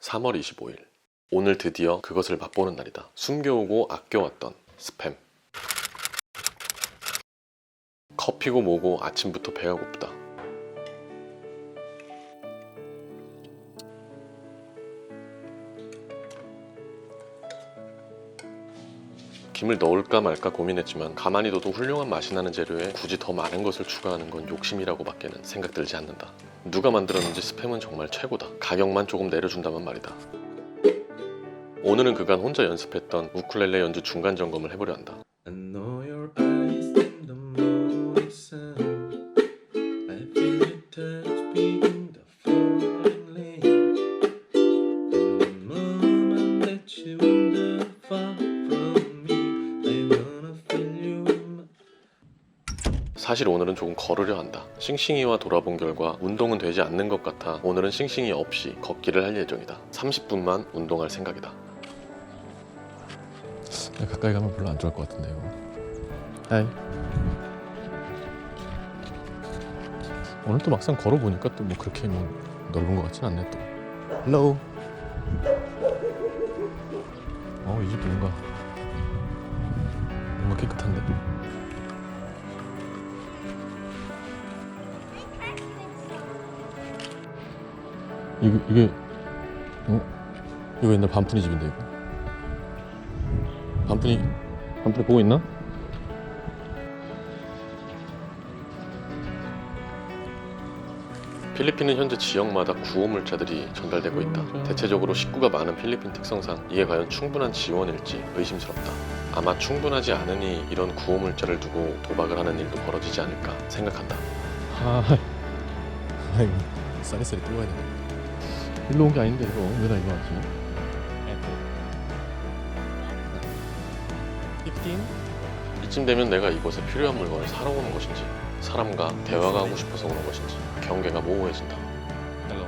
3월 25일. 오늘 드디어 그것을 맛보는 날이다. 숨겨오고 아껴왔던 스팸. 커피고 뭐고 아침부터 배가 고프다. 김을 넣을까 말까 고민했지만 가만히 둬도 훌륭한 맛이 나는 재료에 굳이 더 많은 것을 추가하는 건 욕심이라고 밖에는 생각 들지 않는다. 누가 만들었는지 스팸은 정말 최고다. 가격만 조금 내려준다면 말이다. 오늘은 그간 혼자 연습했던 우쿨렐레 연주 중간 점검을 해보려 한다. I know 사실 오늘은 조금 걸으려 한다. 싱싱이와 돌아본 결과 운동은 되지 않는 것 같아 오늘은 싱싱이 없이 걷기를 할 예정이다. 30분만 운동할 생각이다. 가까이 가면 별로 안 좋을 것 같은데 이거. 하이. 오늘 또 막상 걸어보니까 또 뭐 그렇게 뭐 넓은 것 같진 않네 또. 헬로. 어, 이 집도 뭔가 뭔가 깨끗한데. 이게 이게 어? 이거 옛날 반푼이 집인데 이거. 반푼이 반푼이 보고 있나? 필리핀은 현재 지역마다 구호 물자들이 전달되고 있다. 대체적으로 식구가 많은 필리핀 특성상 이게 과연 충분한 지원일지 의심스럽다. 아마 충분하지 않으니 이런 구호 물자를 두고 도박을 하는 일도 벌어지지 않을까 생각한다. 아, 아이고 또 와야 되네. 일로 온 게 아닌데 이거 왜나 이거 하지? 15? 이쯤 되면 내가 이곳에 필요한 물건을 사러 오는 것인지 사람과 대화가 하고 싶어서 오는 것인지 경계가 모호해진다. Hello.